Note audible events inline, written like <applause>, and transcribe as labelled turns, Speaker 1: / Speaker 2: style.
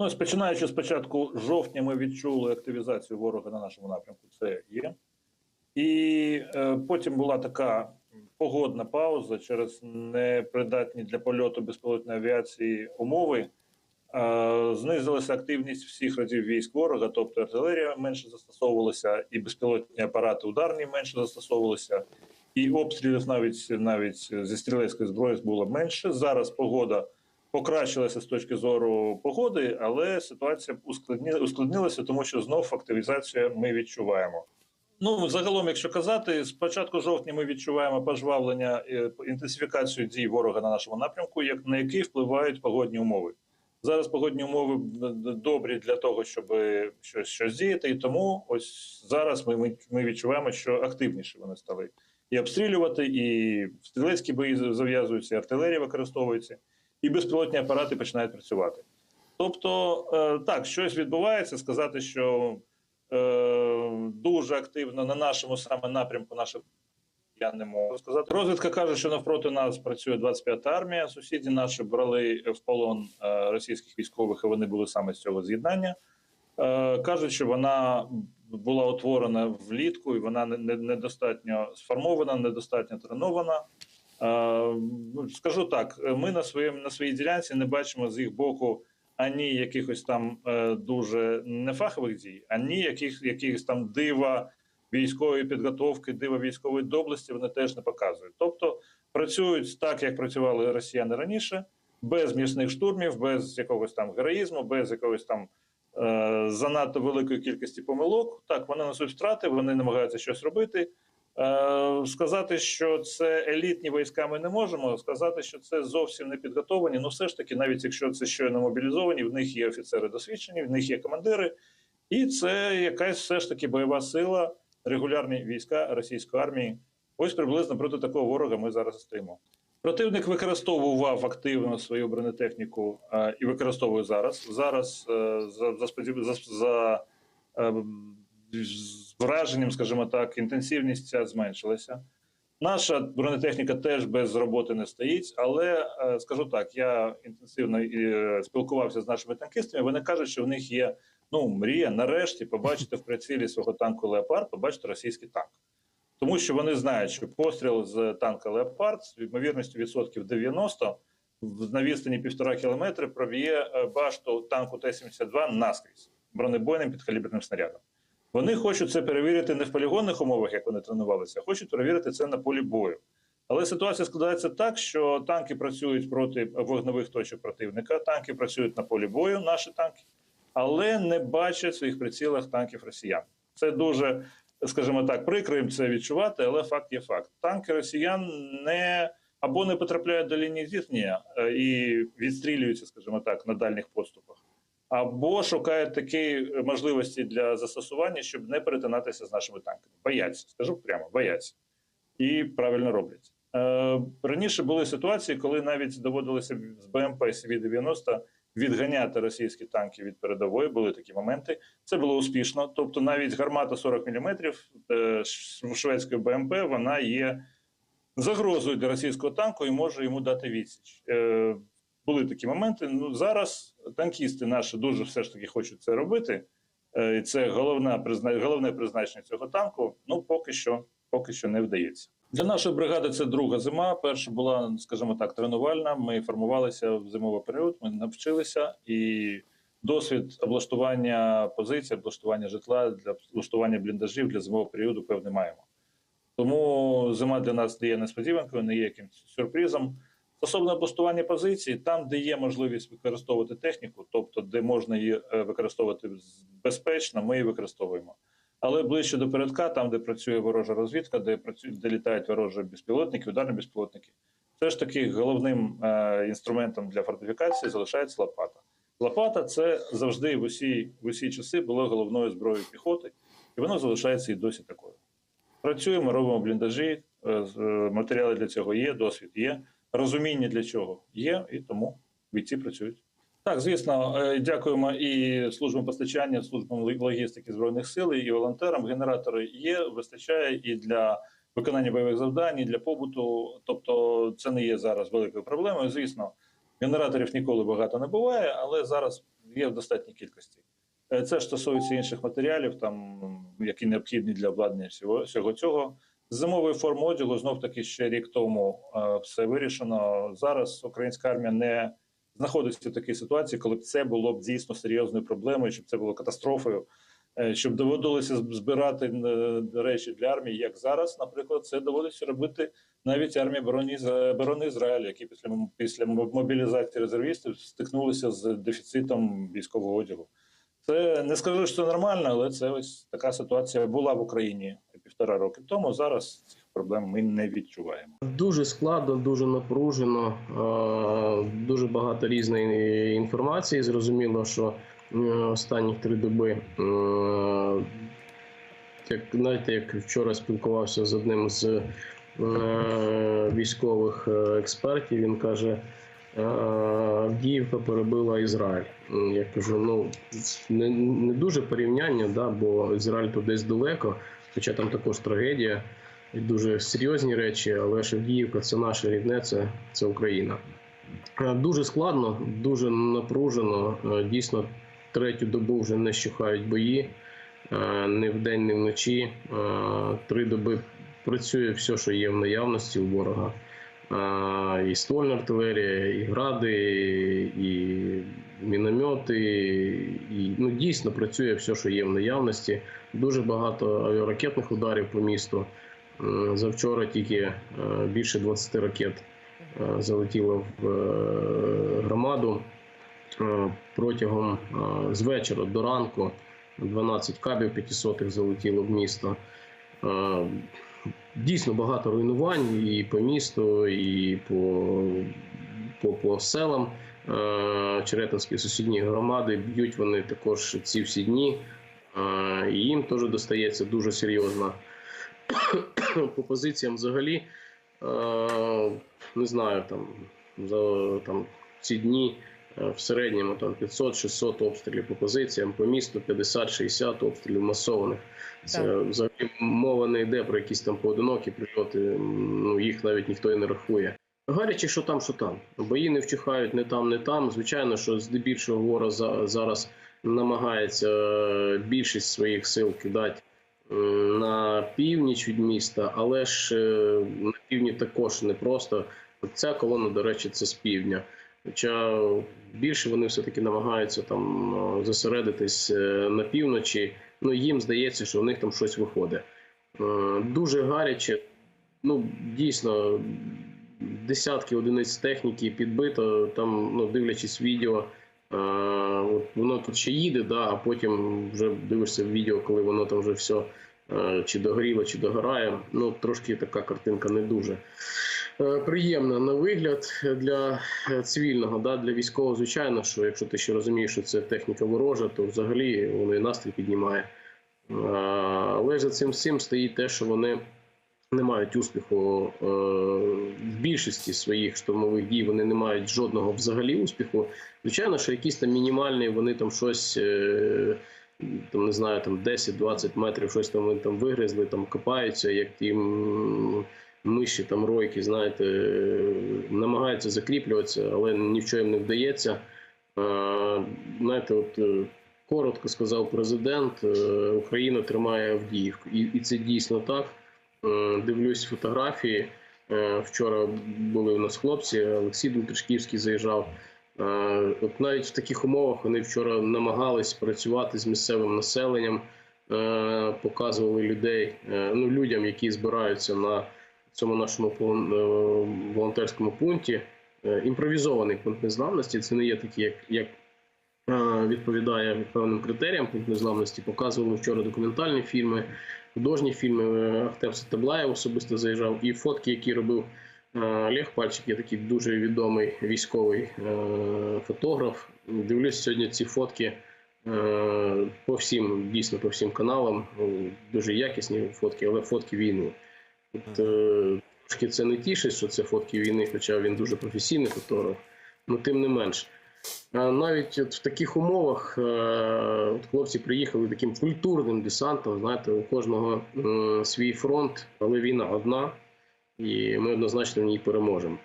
Speaker 1: Ну, починаючи з початку жовтня, ми відчули активізацію ворога на нашому напрямку. Це є. І е, потім була така погодна пауза через непридатні для польоту безпілотної авіації умови. Е, знизилася активність всіх родів військ ворога, тобто артилерія менше застосовувалася, і безпілотні апарати ударні менше застосовувалися, і обстрілів навіть навіть зі стрілецької зброї було менше. Зараз погода покращилася з точки зору погоди, але ситуація ускладнилася, тому що знов активізацію ми відчуваємо. Ну, загалом, якщо казати, з початку жовтня ми відчуваємо пожвавлення е, інтенсифікацію дій ворога на нашому напрямку, як на який впливають погодні умови. Зараз погодні умови добрі для того, щоб щось, щось діяти, і тому ось зараз ми, ми відчуваємо, що активніше вони стали і обстрілювати, і стрілецькі бої зав'язуються, і артилерія використовується, і безпілотні апарати починають працювати. Тобто, е, так, щось відбувається, сказати, що е, дуже активно на нашому саме напрямку наших я не можу сказати. Розвідка каже, що навпроти нас працює 25-та армія. Сусіди наші брали в полон е, російських військових, і вони були саме з цього з'єднання. Кажуть, що вона була утворена влітку, і вона не- не- недостатньо сформована, недостатньо тренована. Е, ну, скажу так: ми на своєму на своїй ділянці не бачимо з їх боку ані якихось там е, дуже нефахових дій, ані яких, якихось там дива військової підготовки, дива військової доблесті вони теж не показують. Тобто працюють так, як працювали росіяни раніше, без м'ясних штурмів, без якогось там героїзму, без якогось там е, занадто великої кількості помилок. Так, вони несуть втрати, вони намагаються щось робити. Е, сказати, що це елітні війська, ми не можемо. Сказати, що це зовсім не підготовлені. Ну, все ж таки, навіть якщо це щойно мобілізовані, в них є офіцери досвідчені, в них є командири, і це якась все ж таки бойова сила, регулярні війська російської армії. Ось приблизно проти такого ворога ми зараз стоїмо. Противник використовував активно свою бронетехніку е, і використовує зараз. Зараз е, за, за, за, за е, з враженням, скажімо так, інтенсивність ця зменшилася. Наша бронетехніка теж без роботи не стоїть, але е, скажу так: я інтенсивно е, спілкувався з нашими танкістами. Вони кажуть, що в них є ну мрія нарешті побачити в прицілі свого танку Леопард, побачити російський танк. Тому що вони знають, що постріл з танка Леопард з ймовірністю відсотків 90 в- на відстані півтора кілометри проб'є е, башту танку Т-72 наскрізь бронебойним підкаліберним снарядом. Вони хочуть це перевірити не в полігонних умовах, як вони тренувалися, а хочуть перевірити це на полі бою. Але ситуація складається так, що танки працюють проти вогневих точок противника, танки працюють на полі бою, наші танки, але не бачать в своїх прицілах танків росіян. Це дуже, скажімо так, прикро їм це відчувати, але факт є факт. Танки росіян не або не потрапляють до лінії зіткнення е, і відстрілюються, скажімо так, на дальніх поступах або шукають такі можливості для застосування, щоб не перетинатися з нашими танками. Бояться, скажу прямо, бояться і правильно роблять. Е, раніше були ситуації, коли навіть доводилося з БМП CV-90 відганяти російські танки від передової. Були такі моменти. Це було успішно. Тобто, навіть гармата 40 мм е, шведської БМП вона є загрозою для російського танку і може йому дати відсіч. Були такі моменти. Ну зараз танкісти наші дуже все ж таки хочуть це робити. Е, І це головна призна... головне призначення цього танку. Ну поки що, поки що не вдається. Для нашої бригади це друга зима. Перша була, скажімо так, тренувальна. Ми формувалися в зимовий період. Ми навчилися і досвід облаштування позицій, облаштування житла для облаштування бліндажів для зимового періоду певне маємо. Тому зима для нас не є несподіванкою, не є якимось сюрпризом. Стосовно облаштування позицій, там, де є можливість використовувати техніку, тобто де можна її е, використовувати безпечно, ми її використовуємо. Але ближче до передка, там, де працює ворожа розвідка, де працюють, де літають ворожі безпілотники, ударні безпілотники, все ж таки головним е, інструментом для фортифікації залишається лопата. Лопата це завжди в усі, в усі часи було головною зброєю піхоти, і воно залишається і досі такою. Працюємо, робимо бліндажі, е, е, матеріали для цього є, досвід є, розуміння для чого є, і тому бійці працюють. Так, звісно, е, дякуємо і службам постачання, службам логістики збройних сил, і волонтерам. Генератори є, вистачає і для виконання бойових завдань, і для побуту. Тобто, це не є зараз великою проблемою. Звісно, генераторів ніколи багато не буває, але зараз є в достатній кількості. Е, Це ж стосується інших матеріалів, там які необхідні для обладнання всього, всього цього. З зимової форми одягу знов таки ще рік тому е, все вирішено. Зараз українська армія не знаходиться в такій ситуації, коли б це було б дійсно серйозною проблемою, щоб це було катастрофою, е, щоб доводилося збирати е, речі для армії, як зараз, наприклад, це доводиться робити навіть армія оборони, Ізраїлю, які після після мобілізації резервістів стикнулися з дефіцитом військового одягу. Це не скажу, що це нормально, але це ось така ситуація була в Україні півтора роки тому. Зараз цих проблем ми не відчуваємо.
Speaker 2: Дуже складно, дуже напружено, е, дуже багато різної інформації. Зрозуміло, що е, останні три доби, е, як знаєте, як вчора спілкувався з одним з е, військових експертів, він каже. Авдіївка перебила Ізраїль. Я кажу, ну не, не дуже порівняння, да, бо Ізраїль тут десь далеко, хоча там також трагедія і дуже серйозні речі, але ж Авдіївка це наше рідне, це, це Україна. Е, Дуже складно, дуже напружено. Е, Дійсно, третю добу вже не щухають бої е, ні вдень, ні вночі. Е, Три доби працює все, що є в наявності у ворога. І ствольна артилерія, і гради, і міномети, і ну, дійсно працює все, що є в наявності. Дуже багато авіаракетних ударів по місту. Завчора тільки е, більше 20 ракет е, залетіло в е, громаду. Протягом з вечора до ранку 12 кабів 500 залетіло в місто. Дійсно багато руйнувань і по місту, і по, по, по селам. Е, Черетинські сусідні громади б'ють вони також ці всі дні, Е, і їм теж достається дуже серйозно <coughs> по позиціям взагалі е, не знаю, там за там ці дні в середньому там 500-600 обстрілів по позиціям, по місту 50-60 обстрілів масованих. Це
Speaker 3: Так.
Speaker 2: взагалі мова не йде про якісь там поодинокі прильоти. Ну їх навіть ніхто і не рахує. Гаряче, що там, що там. Бої не вчихають не там, не там. Звичайно, що здебільшого ворог за- зараз намагається е, більшість своїх сил кидати на північ від міста, але ж е, на півдні також непросто. Ця колона, до речі, це з півдня. Хоча більше вони все-таки намагаються там е, зосередитись на півночі. Ну їм здається, що в них там щось виходить. Дуже гаряче. Ну дійсно, десятки одиниць техніки підбито. Там, ну дивлячись відео, е, от воно тут ще їде, да, а потім вже дивишся відео, коли воно там вже все е, чи догоріло, чи догорає. Ну трошки така картинка не дуже. Е, Приємна на вигляд для е, цивільного, да, для військового, звичайно, що якщо ти ще розумієш, що це техніка ворожа, то взагалі воно і настрій піднімає. Е, Але за цим всім стоїть те, що вони не мають успіху е, в більшості своїх штурмових дій. Вони не мають жодного взагалі успіху. Звичайно, що якісь там мінімальні, вони там щось. е, Там не знаю, там 10-20 метрів щось там вони там вигризли, там копаються, як ті миші, там ройки, знаєте, намагаються закріплюватися, але нічого їм не вдається. Е, Знаєте, от коротко сказав президент, Україна тримає Авдіївку, і, і це дійсно так. Дивлюсь фотографії. Е, Вчора були у нас хлопці, Олексій Дмитришківський заїжджав. Е, От навіть в таких умовах вони вчора намагались працювати з місцевим населенням, е, показували людей, ну людям, які збираються на цьому нашому волонтерському пункті. Імпровізований пункт незламності. Це не є такий, як, як відповідає певним критеріям пункт незламності. Показували вчора документальні фільми, художні фільми. Е, Ахтем Сатаблаєв особисто заїжджав, і фотки, які робив е, Олег Пальчик, є такий дуже відомий військовий е, фотограф. Дивлюсь сьогодні ці фотки е, по всім, дійсно по всім каналам. Ну, Дуже якісні фотки, але фотки війни. От, е, трошки це не тішить, що це фотки війни, хоча він дуже професійний фотограф. Ну тим не менш. А Навіть от в таких умовах е, от хлопці приїхали таким культурним десантом. Знаєте, у кожного свій фронт, але війна одна, і ми однозначно в ній переможемо.